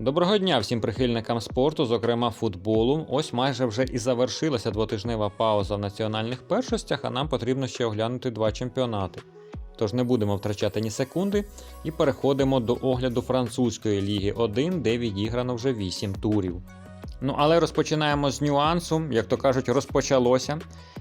Доброго дня всім прихильникам спорту, зокрема футболу. Ось майже вже і завершилася двотижнева пауза в національних першостях, а нам потрібно ще оглянути два чемпіонати. Тож не будемо втрачати ні секунди і переходимо до огляду французької ліги 1, де відіграно вже 8 турів. Ну але розпочинаємо з нюансу, як то кажуть, розпочалося.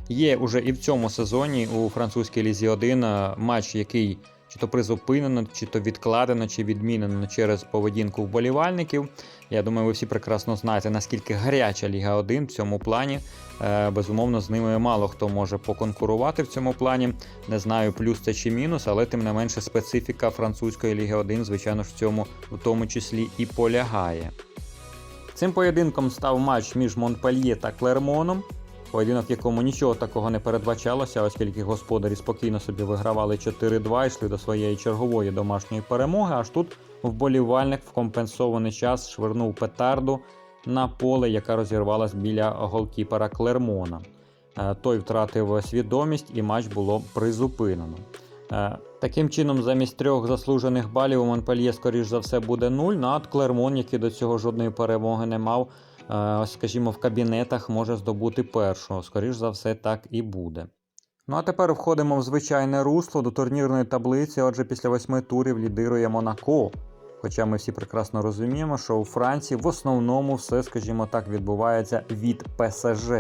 Є уже і в цьому сезоні у французькій лізі 1 е, матч, який чи то призупинено, чи то відкладено, чи відмінено через поведінку вболівальників. Я думаю, ви всі прекрасно знаєте, наскільки гаряча Ліга 1 в цьому плані. Е, Безумовно, з ними мало хто може поконкурувати в цьому плані. Не знаю, плюс це чи мінус, але тим не менше специфіка французької Ліги 1, звичайно ж, в цьому в тому числі і полягає. Цим поєдинком став матч між Монпельє та Клермоном. Поєдинок, якому нічого такого не передбачалося, оскільки господарі спокійно собі вигравали 4-2 і йшли до своєї чергової домашньої перемоги. Аж тут вболівальник в компенсований час швирнув петарду на поле, яка розірвалась біля голкіпера Клермона. Е, Той втратив свідомість і матч було призупинено. Е, Таким чином, замість трьох заслужених балів у Монпельє, скоріш за все, буде 0, ну, а от Клермон, який до цього жодної перемоги не мав, скажімо, в кабінетах може здобути першого. Скоріш за все, так і буде. Ну а тепер входимо в звичайне русло до турнірної таблиці. Отже, після восьми турів лідирує Монако. Хоча ми всі прекрасно розуміємо, що у Франції в основному все, скажімо так, відбувається від ПСЖ.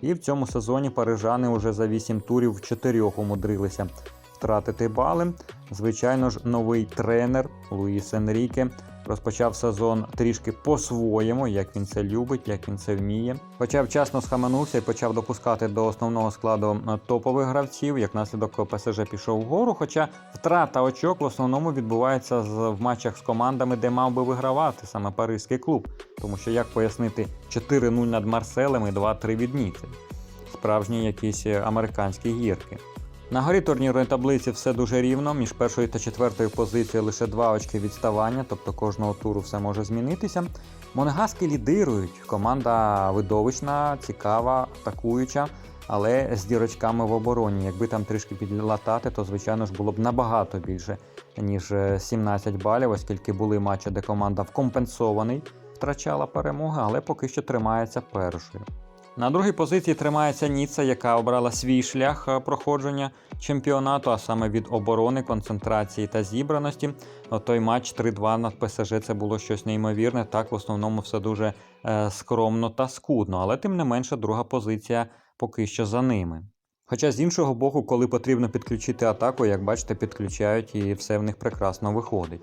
І в цьому сезоні парижани вже за 8 турів в 4 умудрилися втратити бали. Звичайно ж, новий тренер Луїс Енріке розпочав сезон трішки по-своєму, як він це любить, як він це вміє. Хоча вчасно схаменувся і почав допускати до основного складу е, топових гравців, як наслідок ПСЖ пішов вгору. Хоча втрата очок в основному відбувається в матчах з командами, де мав би вигравати саме паризький клуб. Тому що як пояснити 4-0 над Марселем і 2-3 від Ніци? Справжні якісь е, американські гірки. На горі турнірної таблиці все дуже рівно. Між першою та четвертою позицією лише два очки відставання, тобто кожного туру все може змінитися. Монегаски лідирують. Команда видовищна, цікава, атакуюча, але з дірочками в обороні. Якби там трішки підлатати, то звичайно ж було б набагато більше, ніж е, 17 балів, оскільки були матчі, де команда в компенсований втрачала перемоги, але поки що тримається першою. На другій позиції тримається Ніцца, яка обрала свій шлях е, проходження чемпіонату, а саме від оборони, концентрації та зібраності. Той матч 3-2 над ПСЖ це було щось неймовірне. Так, в основному все дуже е, скромно та скудно, але тим не менше, друга позиція поки що за ними. Хоча з іншого боку, коли потрібно підключити атаку, як бачите, підключають і все в них прекрасно виходить.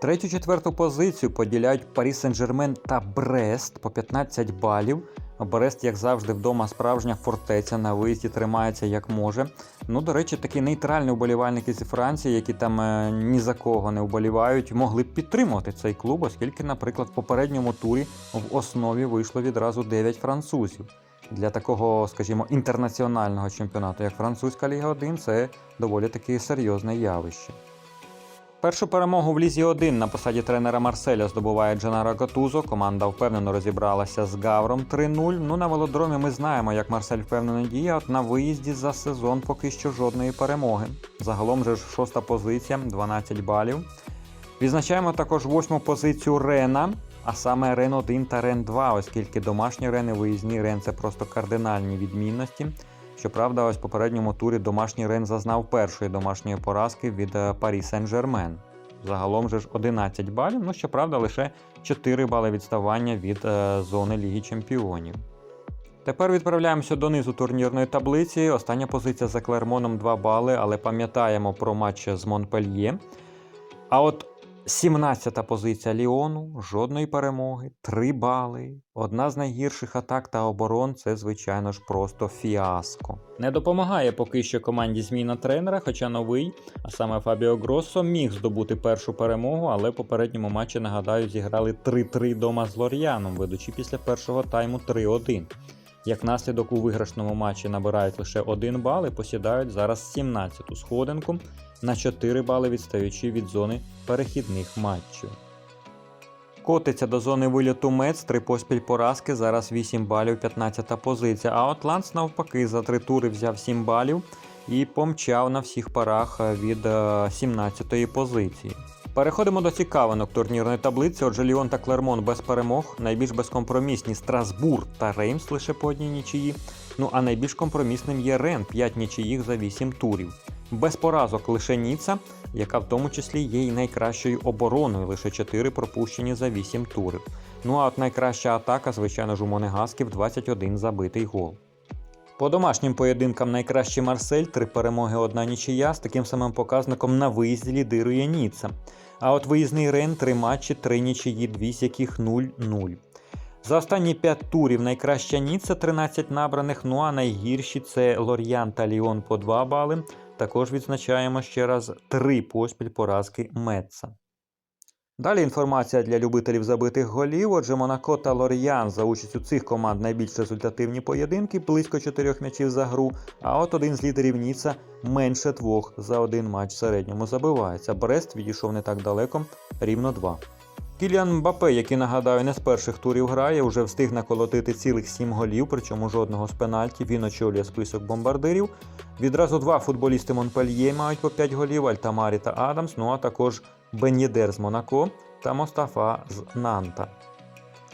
Третю четверту позицію поділяють Парі Сен-Жермен та Брест по 15 балів. Брест, як завжди, вдома справжня фортеця на виїзді тримається як може. Ну, до речі, такі нейтральні вболівальники зі Франції, які там е, ні за кого не вболівають, могли б підтримувати цей клуб, оскільки, наприклад, в попередньому турі в основі вийшло відразу 9 французів. Для такого, скажімо, інтернаціонального чемпіонату, як французька Ліга 1, це доволі таки серйозне явище. Першу перемогу в Лізі 1 на посаді тренера Марселя здобуває Дженаро Гатузо. Команда впевнено розібралася з Гавром 3-0. Ну на велодромі ми знаємо, як Марсель впевнено діє. От на виїзді за сезон поки що жодної перемоги. Загалом же ж шоста позиція, 12 балів. Відзначаємо також восьму позицію Рена, а саме Рен 1 та Рен 2, оскільки домашні Рен виїзні Рен це просто кардинальні відмінності. Щоправда, ось в попередньому турі домашній Рен зазнав першої домашньої поразки від е, Парі Сен-Жермен. Загалом же ж 11 балів, ну щоправда, лише 4 бали відставання від е, зони Ліги Чемпіонів. Тепер відправляємося донизу турнірної таблиці. Остання позиція за Клермоном 2 бали, але пам'ятаємо про матч з Монпельє. А от 17-та позиція Ліону, жодної перемоги, 3 бали. Одна з найгірших атак та оборон це, звичайно ж, просто фіаско. Не допомагає поки що команді зміна тренера, хоча новий, а саме Фабіо Гроссо, міг здобути першу перемогу, але в попередньому матчі, нагадаю, зіграли 3-3 дома з Лор'яном, ведучи після першого тайму 3-1. Як наслідок у виграшному матчі набирають лише 1 бал і посідають зараз 17-ту сходинку на 4 бали відстаючи від зони перехідних матчів. Котиться до зони вильоту Мец, 3 поспіль поразки, зараз 8 балів, 15 позиція. А от Ланс навпаки за 3 тури взяв 7 балів і помчав на всіх парах від 17-ї позиції. Переходимо до цікавинок турнірної таблиці. Отже, Ліон та Клермон без перемог, найбільш безкомпромісні Страсбур та Реймс лише по одній нічиї. Ну а найбільш компромісним є Рен 5 нічиїх за 8 турів. Без поразок лише Ніца, яка в тому числі є й найкращою обороною, лише 4 пропущені за 8 турів. Ну а от найкраща атака, звичайно ж, у Монегасків 21 забитий гол. По домашнім поєдинкам найкращий Марсель, три перемоги, одна нічия. З таким самим показником на виїзді лідирує Ніцца. А от виїзний Рен три матчі, три нічиї, дві з яких 0-0. За останні 5 турів найкраща Ніцца 13 набраних, ну а найгірші це Лор'ян та Ліон по 2 бали. Також відзначаємо ще раз три поспіль поразки Метца. Далі інформація для любителів забитих голів. Отже, Монако та Лор'ян за участю цих команд найбільш результативні поєдинки, близько 4 м'ячів за гру. А от один з лідерів Ніца менше двох за один матч в середньому забивається. Брест відійшов не так далеко, рівно 2. Кіліан Мбапе, який нагадаю, не з перших турів грає, вже встиг наколотити цілих 7 голів, причому жодного з пенальті. Він очолює список бомбардирів. Відразу два футболісти Монпельє мають по 5 голів: Альтамарі та Адамс. Ну а також Бенєдер з Монако та Мостафа з Нанта.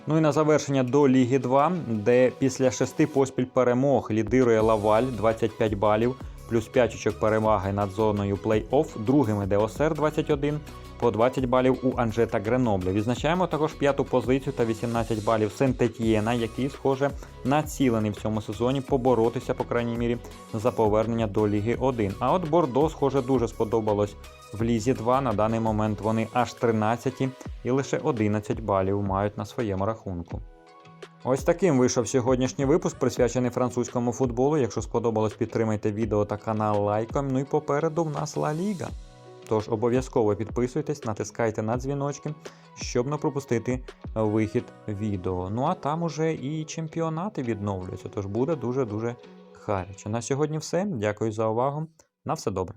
Ну і на завершення до Ліги 2, де після шести поспіль перемог лідирує Лаваль 25 балів, плюс 5 очок переваги над зоною плей-офф. Другим іде Осер 21, по 20 балів у Анжета Гренобля. Відзначаємо також п'яту позицію та 18 балів Сент-Етьєна, який, схоже, націлений в цьому сезоні поборотися, по крайній мірі, за повернення до Ліги 1. А от Бордо, схоже, дуже сподобалось в Лізі 2. На даний момент вони аж 13 і лише 11 балів мають на своєму рахунку. Ось таким вийшов сьогоднішній випуск, присвячений французькому футболу. Якщо сподобалось, підтримайте відео та канал лайком. Ну і попереду в нас Ла Ліга. Тож обов'язково підписуйтесь, натискайте на дзвіночки, щоб не пропустити вихід відео. Ну а там уже і чемпіонати відновлюються, тож буде дуже-дуже гаряче. На сьогодні все. Дякую за увагу. На все добре.